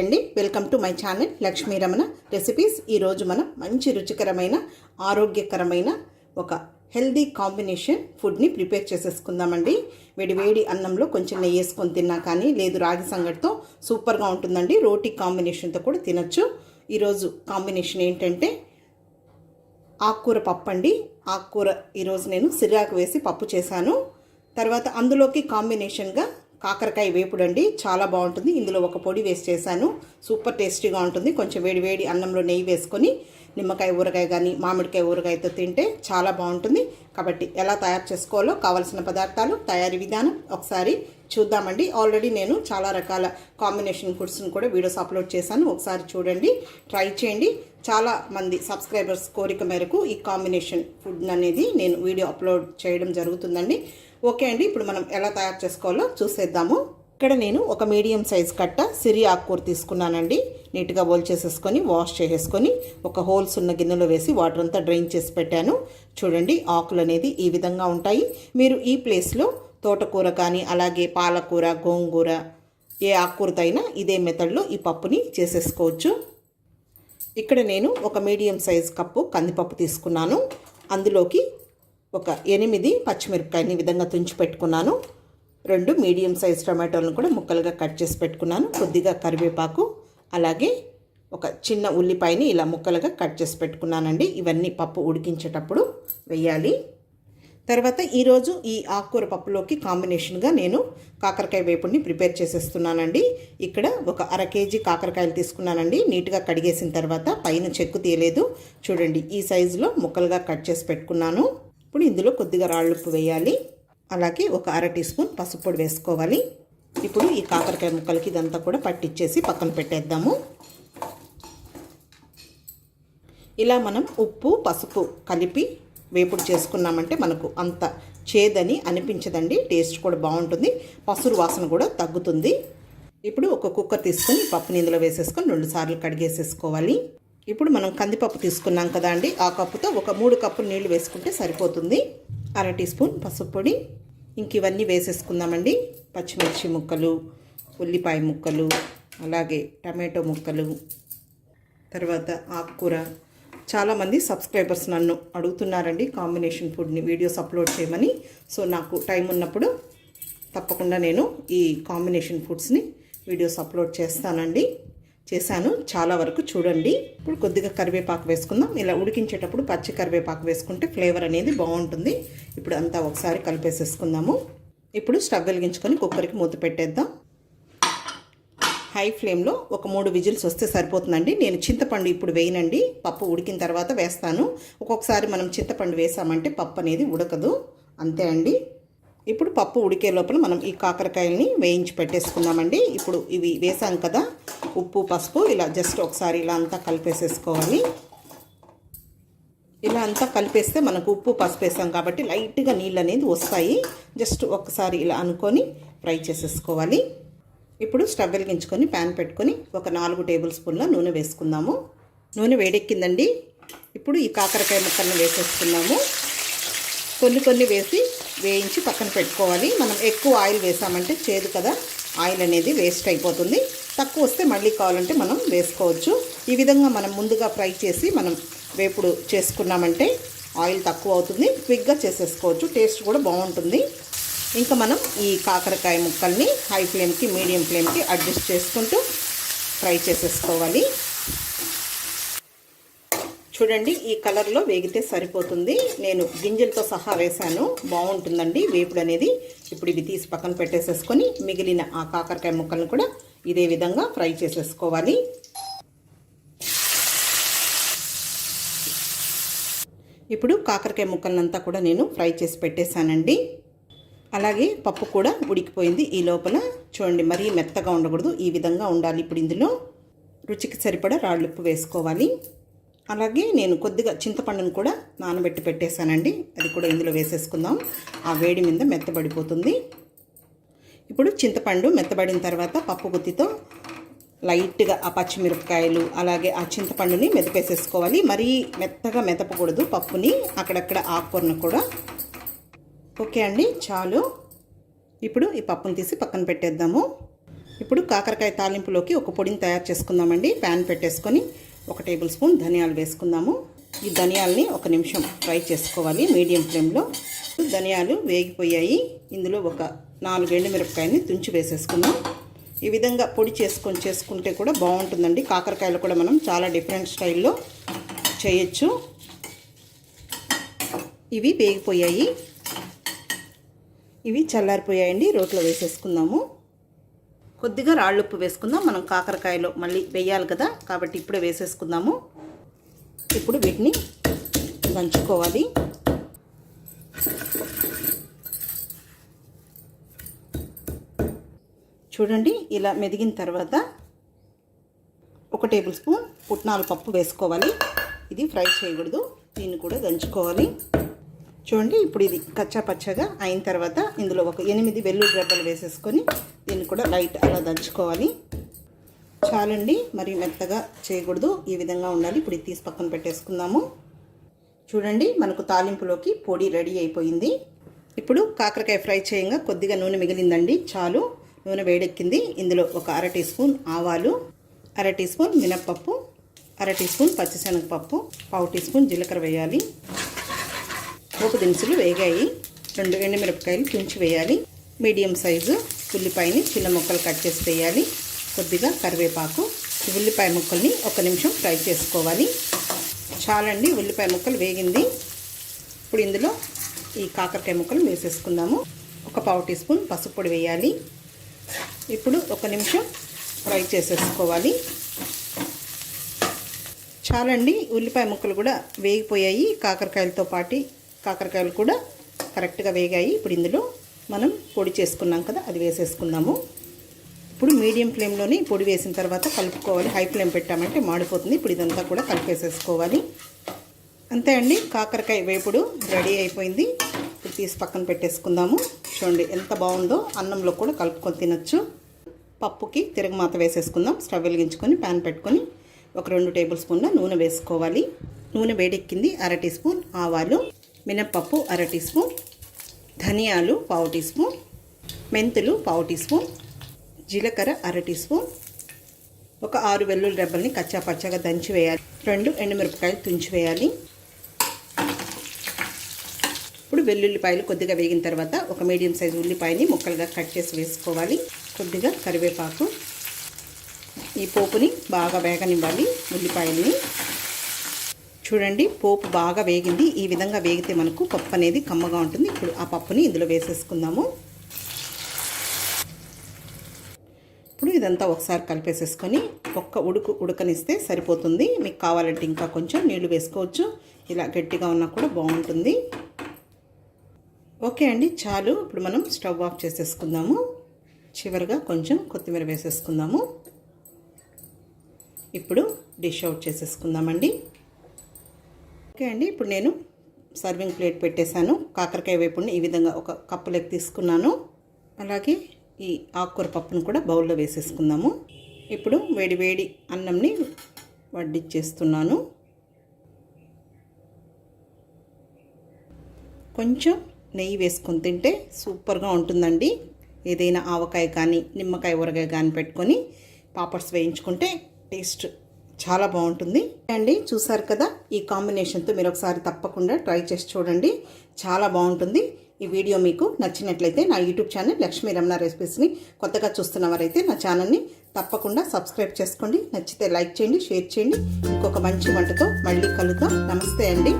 అండి. Welcome to my channel Lakshmi Ramana recipes ఈరోజు మనం మంచి రుచికరమైన ఆరోగ్యకరమైన ఒక హెల్దీ కాంబినేషన్ ఫుడ్ని ప్రిపేర్ చేసేసుకుందామండి. వేడి వేడి అన్నంలో కొంచెం నెయ్యి వేసుకొని తిన్నా కానీ లేదు రాగి సంగటితో సూపర్గా ఉంటుందండి. రోటీ కాంబినేషన్తో కూడా తినొచ్చు. ఈరోజు కాంబినేషన్ ఏంటంటే ఆకుకూర పప్పు అండి. ఆకుకూర ఈరోజు నేను సిరాకు వేసి పప్పు చేశాను. తర్వాత అందులోకి కాంబినేషన్గా కాకరకాయ వేపుడు అండి చాలా బాగుంటుంది. ఇందులో ఒక పొడి వేసి చేశాను. సూపర్ టేస్టీగా ఉంటుంది. కొంచెం వేడి వేడి అన్నంలో నెయ్యి వేసుకొని నిమ్మకాయ ఊరగాయ కానీ మామిడికాయ ఊరగాయతో తింటే చాలా బాగుంటుంది. కాబట్టి ఎలా తయారు చేసుకోవాలో కావలసిన పదార్థాలు తయారీ విధానం ఒకసారి చూద్దామండి. ఆల్రెడీ నేను చాలా రకాల కాంబినేషన్ ఫుడ్స్ని కూడా వీడియోస్ అప్లోడ్ చేశాను. ఒకసారి చూడండి. ట్రై చేయండి. చాలా మంది సబ్స్క్రైబర్స్ కోరిక మేరకు ఈ కాంబినేషన్ ఫుడ్ అనేది నేను వీడియో అప్లోడ్ చేయడం జరుగుతుందండి. ఓకే అండి ఇప్పుడు మనం ఎలా తయారు చేసుకోవాలో చూసేద్దాము. ఇక్కడ నేను ఒక మీడియం సైజ్ కట్ట సిరి ఆకుకూర తీసుకున్నానండి. నీట్గా బోల్ చేసేసుకొని వాష్ చేసేసుకొని ఒక హోల్స్ ఉన్న గిన్నెలో వేసి వాటర్ అంతా డ్రైన్ చేసి పెట్టాను. చూడండి ఆకులు అనేది ఈ విధంగా ఉంటాయి. మీరు ఈ ప్లేస్లో తోటకూర కానీ అలాగే పాలకూర గోంగూర ఏ ఆకుకూరతో అయినా ఇదే మెథడ్లో ఈ పప్పుని చేసేసుకోవచ్చు. ఇక్కడ నేను ఒక మీడియం సైజ్ కప్పు కందిపప్పు తీసుకున్నాను. అందులోకి ఒక ఎనిమిది పచ్చిమిరపకాయని ఈ విధంగా తుంచి పెట్టుకున్నాను. రెండు మీడియం సైజ్ టమాటోలను కూడా ముక్కలుగా కట్ చేసి పెట్టుకున్నాను. కొద్దిగా కరివేపాకు అలాగే ఒక చిన్న ఉల్లిపాయని ఇలా ముక్కలుగా కట్ చేసి పెట్టుకున్నానండి. ఇవన్నీ పప్పు ఉడికించేటప్పుడు వేయాలి. తర్వాత ఈరోజు ఈ ఆకుకూర పప్పులోకి కాంబినేషన్గా నేను కాకరకాయ వేపుడిని ప్రిపేర్ చేసేస్తున్నానండి. ఇక్కడ ఒక అర కేజీ కాకరకాయలు తీసుకున్నానండి. నీట్గా కడిగేసిన తర్వాత పైన చెక్కు తీయలేదు. చూడండి ఈ సైజులో ముక్కలుగా కట్ చేసి పెట్టుకున్నాను. ఇప్పుడు ఇందులో కొద్దిగా రాళ్ళుప్పు వేయాలి. అలాగే ఒక అర టీ స్పూన్ పసుపు పొడి వేసుకోవాలి. ఇప్పుడు ఈ కాకరకాయ ముక్కలకి ఇదంతా కూడా పట్టించేసి పక్కన పెట్టేద్దాము. ఇలా మనం ఉప్పు పసుపు కలిపి వేపుడు చేసుకున్నామంటే మనకు అంత చేదని అనిపించదండి. టేస్ట్ కూడా బాగుంటుంది. పసురు వాసన కూడా తగ్గుతుంది. ఇప్పుడు ఒక కుక్కర్ తీసుకొని పప్పు ఇందులో వేసేసుకొని రెండు సార్లు కడిగేసేసుకోవాలి. ఇప్పుడు మనం కందిపప్పు తీసుకున్నాం కదా అండి. ఆ కప్పుతో ఒక మూడు కప్పులు నీళ్ళు వేసుకుంటే సరిపోతుంది. అర టీ స్పూన్ పసుపు పొడి. ఇంక ఇవన్నీ వేసేసుకుందామండి. పచ్చిమిర్చి ముక్కలు ఉల్లిపాయ ముక్కలు అలాగే టమాటో ముక్కలు తర్వాత ఆకుకూర. చాలామంది సబ్స్క్రైబర్స్ నన్ను అడుగుతున్నారండి కాంబినేషన్ ఫుడ్ని వీడియోస్ అప్లోడ్ చేయమని. సో నాకు టైం ఉన్నప్పుడు తప్పకుండా నేను ఈ కాంబినేషన్ ఫుడ్స్ని వీడియోస్ అప్లోడ్ చేస్తానండి. చేశాను. చాలా వరకు చూడండి. ఇప్పుడు కొద్దిగా కరివేపాకు వేసుకుందాం. ఇలా ఉడికించేటప్పుడు పచ్చి కరివేపాకు వేసుకుంటే ఫ్లేవర్ అనేది బాగుంటుంది. ఇప్పుడు అంతా ఒకసారి కలిపేసేసుకుందాము. ఇప్పుడు స్టవ్ వెలిగించుకొని కుక్కర్కి మూత పెట్టేద్దాం. హై ఫ్లేమ్లో ఒక మూడు విజిల్స్ వస్తే సరిపోతుందండి. నేను చింతపండు ఇప్పుడు వేయనండి. పప్పు ఉడికిన తర్వాత వేస్తాను. ఒక్కొక్కసారి మనం చింతపండు వేసామంటే పప్పు అనేది ఉడకదు. అంతే అండి. ఇప్పుడు పప్పు ఉడికే లోపల మనం ఈ కాకరకాయలని వేయించి పెట్టేసుకుందామండి. ఇప్పుడు ఇవి వేసాం కదా. ఉప్పు పసుపు ఇలా జస్ట్ ఒకసారి ఇలా అంతా కలిపేసేసుకోవాలి. ఇలా అంతా కలిపేస్తే మనకు ఉప్పు పసుపు వేసాం కాబట్టి లైట్గా నీళ్ళు అనేది వస్తాయి. జస్ట్ ఒకసారి ఇలా అనుకొని ఫ్రై చేసేసుకోవాలి. ఇప్పుడు స్టవ్ వెలిగించుకొని ప్యాన్ పెట్టుకొని ఒక నాలుగు టేబుల్ స్పూన్ల నూనె వేసుకుందాము. నూనె వేడెక్కిందండి. ఇప్పుడు ఈ కాకరకాయ ముక్కలను వేసేసుకుందాము. కొన్ని కొన్ని వేసి వేయించి పక్కన పెట్టుకోవాలి. మనం ఎక్కువ ఆయిల్ వేసామంటే చేదు కదా. ఆయిల్ అనేది వేస్ట్ అయిపోతుంది. తక్కువ వస్తే మళ్ళీ కావాలంటే మనం వేసుకోవచ్చు. ఈ విధంగా మనం ముందుగా ఫ్రై చేసి మనం వేపుడు చేసుకున్నామంటే ఆయిల్ తక్కువ అవుతుంది. క్విక్గా చేసేసుకోవచ్చు. టేస్ట్ కూడా బాగుంటుంది. ఇంకా మనం ఈ కాకరకాయ ముక్కల్ని హై ఫ్లేమ్కి మీడియం ఫ్లేమ్కి అడ్జస్ట్ చేసుకుంటూ ఫ్రై చేసేసుకోవాలి. చూడండి ఈ కలర్లో వేగితే సరిపోతుంది. నేను గింజలతో సహా వేశాను. బాగుంటుందండి. వేపుడు అనేది ఇప్పుడు ఇవి తీసి పక్కన పెట్టేసేసుకొని మిగిలిన ఆ కాకరకాయ ముక్కలను కూడా ఇదే విధంగా ఫ్రై చేసేసుకోవాలి. ఇప్పుడు కాకరకాయ ముక్కలనంతా కూడా నేను ఫ్రై చేసి పెట్టేశానండి. అలాగే పప్పు కూడా ఉడికిపోయింది ఈ లోపల. చూడండి మరీ మెత్తగా ఉండకూడదు. ఈ విధంగా ఉండాలి ఇప్పుడు ఇందులో. రుచికి సరిపడా రాళ్ళుప్పు వేసుకోవాలి. అలాగే నేను కొద్దిగా చింతపండును కూడా నానబెట్టి పెట్టేశానండి. అది కూడా ఇందులో వేసేసుకుందాం. ఆ వేడి మీద మెత్తబడిపోతుంది. ఇప్పుడు చింతపండు మెత్తబడిన తర్వాత పప్పు గుత్తితో లైట్గా ఆ పచ్చిమిరపకాయలు అలాగే ఆ చింతపండుని మెదపేసేసుకోవాలి. మరీ మెత్తగా మెదపకూడదు పప్పుని. అక్కడక్కడ ఆకుకూరను కూడా. ఓకే అండి చాలు. ఇప్పుడు ఈ పప్పును తీసి పక్కన పెట్టేద్దాము. ఇప్పుడు కాకరకాయ తాలింపులోకి ఒక పొడిని తయారు చేసుకుందామండి. ప్యాన్ పెట్టేసుకొని ఒక టేబుల్ స్పూన్ ధనియాలు వేసుకుందాము. ఈ ధనియాల్ని ఒక నిమిషం ఫ్రై చేసుకోవాలి మీడియం ఫ్లేమ్లో. ధనియాలు వేగిపోయాయి. ఇందులో ఒక నాలుగు ఎండుమిరపకాయని తుంచి వేసేసుకుందాం. ఈ విధంగా పొడి చేసుకొని చేసుకుంటే కూడా బాగుంటుందండి. కాకరకాయలు కూడా మనం చాలా డిఫరెంట్ స్టైల్లో చేయొచ్చు. ఇవి వేగిపోయాయి. ఇవి చల్లారిపోయాయండి. రోట్లో వేసేసుకుందాము. కొద్దిగా రాళ్ళుప్పు వేసుకుందాం. మనం కాకరకాయలో మళ్ళీ వేయాలి కదా. కాబట్టి ఇప్పుడే వేసేసుకుందాము. ఇప్పుడు వీటిని దంచుకోవాలి. చూడండి ఇలా మెదిగిన తర్వాత ఒక టేబుల్ స్పూన్ పుట్నాల పప్పు వేసుకోవాలి. ఇది ఫ్రై చేయకూడదు. దీన్ని కూడా దంచుకోవాలి. చూడండి ఇప్పుడు ఇది కచ్చా పచ్చగా అయిన తర్వాత ఇందులో ఒక ఎనిమిది వెల్లుల్లి రెబ్బలు వేసేసుకొని కూడా లైట్ అలా దంచుకోవాలి. చాలండి మరి మెత్తగా చేయకూడదు. ఈ విధంగా ఉండాలి. ఇప్పుడు ఇది తీసి పక్కన పెట్టేసుకుందాము. చూడండి మనకు తాలింపులోకి పొడి రెడీ అయిపోయింది. ఇప్పుడు కాకరకాయ ఫ్రై చేయంగా కొద్దిగా నూనె మిగిలిందండి. చాలు. నూనె వేడెక్కింది. ఇందులో ఒక అర టీ స్పూన్ ఆవాలు అర టీ స్పూన్ మినప్పప్పు అర టీ స్పూన్ పచ్చిశనగపప్పు పావు టీ స్పూన్ జీలకర్ర వేయాలి. పోపు దినుసులు వేగాయి. రెండు ఎండుమిరపకాయలు తుంచి వేయాలి. మీడియం సైజు ఉల్లిపాయని చిన్న ముక్కలు కట్ చేసి వేయాలి. కొద్దిగా కరివేపాకు. ఉల్లిపాయ ముక్కల్ని ఒక నిమిషం ఫ్రై చేసుకోవాలి. చాలండి ఉల్లిపాయ ముక్కలు వేగింది. ఇప్పుడు ఇందులో ఈ కాకరకాయ ముక్కలు వేసేసుకుందాము. ఒక పావు టీ స్పూన్ పసుపు పొడి వేయాలి. ఇప్పుడు ఒక నిమిషం ఫ్రై చేసేసుకోవాలి. చాలండి ఉల్లిపాయ ముక్కలు కూడా వేగిపోయాయి. కాకరకాయలతో పాటు కాకరకాయలు కూడా కరెక్ట్గా వేగాయి. ఇప్పుడు ఇందులో మనం పొడి చేసుకున్నాం కదా అది వేసేసుకుందాము ఇప్పుడు మీడియం ఫ్లేమ్లోని పొడి వేసిన తర్వాత కలుపుకోవాలి. హై ఫ్లేమ్ పెట్టామంటే మాడిపోతుంది. ఇప్పుడు ఇదంతా కూడా కలిపేసేసుకోవాలి. అంతే అండి. కాకరకాయ వేపుడు రెడీ అయిపోయింది. ఇప్పుడు తీసి పక్కన పెట్టేసుకుందాము. చూడండి ఎంత బాగుందో. అన్నంలో కూడా కలుపుకొని తినచ్చు. పప్పుకి తిరగమాత వేసేసుకుందాం. స్టవ్ వెలిగించుకొని ప్యాన్ పెట్టుకొని ఒక రెండు టేబుల్ స్పూన్ల నూనె వేసుకోవాలి. నూనె వేడెక్కింది అర టీ స్పూన్ ఆవాలు మినప్పప్పు అర టీ స్పూన్ ధనియాలు పావు టీ స్పూన్ మెంతులు పావు టీ స్పూన్ జీలకర్ర అర టీ స్పూన్ ఒక ఆరు వెల్లుల్లి రెబ్బల్ని కచ్చా పచ్చగా దంచి వేయాలి. రెండు ఎండుమిరపకాయలు తుంచి వేయాలి. ఇప్పుడు వెల్లుల్లిపాయలు కొద్దిగా వేగిన తర్వాత ఒక మీడియం సైజు ఉల్లిపాయని ముక్కలుగా కట్ చేసి వేసుకోవాలి. కొద్దిగా కరివేపాకు. ఈ పోపుని బాగా వేగనివ్వాలి ఉల్లిపాయల్ని. చూడండి పోపు బాగా వేగింది. ఈ విధంగా వేగితే మనకు పప్పు అనేది కమ్మగా ఉంటుంది. ఇప్పుడు ఆ పప్పుని ఇందులో వేసేసుకుందాము. ఇప్పుడు ఇదంతా ఒకసారి కలిపేసేసుకొని ఒక్క ఉడుకు ఉడకనిస్తే సరిపోతుంది. మీకు కావాలంటే ఇంకా కొంచెం నీళ్ళు వేసుకోవచ్చు. ఇలా గట్టిగా ఉన్నా కూడా బాగుంటుంది. ఓకే అండి చాలు. ఇప్పుడు మనం స్టవ్ ఆఫ్ చేసేసుకుందాము. చివరిగా కొంచెం కొత్తిమీర వేసేసుకుందాము. ఇప్పుడు డిష్ అవుట్ చేసేసుకుందామండి. ఓకే అండి. ఇప్పుడు నేను సర్వింగ్ ప్లేట్ పెట్టేశాను. కాకరకాయ వేపుడిని ఈ విధంగా ఒక కప్పులోకి తీసుకున్నాను. అలాగే ఈ ఆకుకూర పప్పును కూడా బౌల్లో వేసేసుకుందాము. ఇప్పుడు వేడి వేడి అన్నంని వడ్డిచ్చేస్తున్నాను. కొంచెం నెయ్యి వేసుకొని తింటే సూపర్గా ఉంటుందండి. ఏదైనా ఆవకాయ కానీ నిమ్మకాయ ఊరగాయ కానీ పెట్టుకొని పాపడ్స్ వేయించుకుంటే టేస్ట్ చాలా బాగుంటుంది. అండి చూసారు కదా ఈ కాంబినేషన్తో మీరు ఒకసారి తప్పకుండా ట్రై చేసి చూడండి. చాలా బాగుంటుంది. ఈ వీడియో మీకు నచ్చినట్లయితే నా యూట్యూబ్ ఛానల్ లక్ష్మీ రమణ రెసిపీస్ని కొత్తగా చూస్తున్న వారైతే నా ఛానల్ని తప్పకుండా సబ్స్క్రైబ్ చేసుకోండి. నచ్చితే లైక్ చేయండి షేర్ చేయండి. ఇంకొక మంచి వంటతో మళ్ళీ కలుద్దాం. నమస్తే అండి.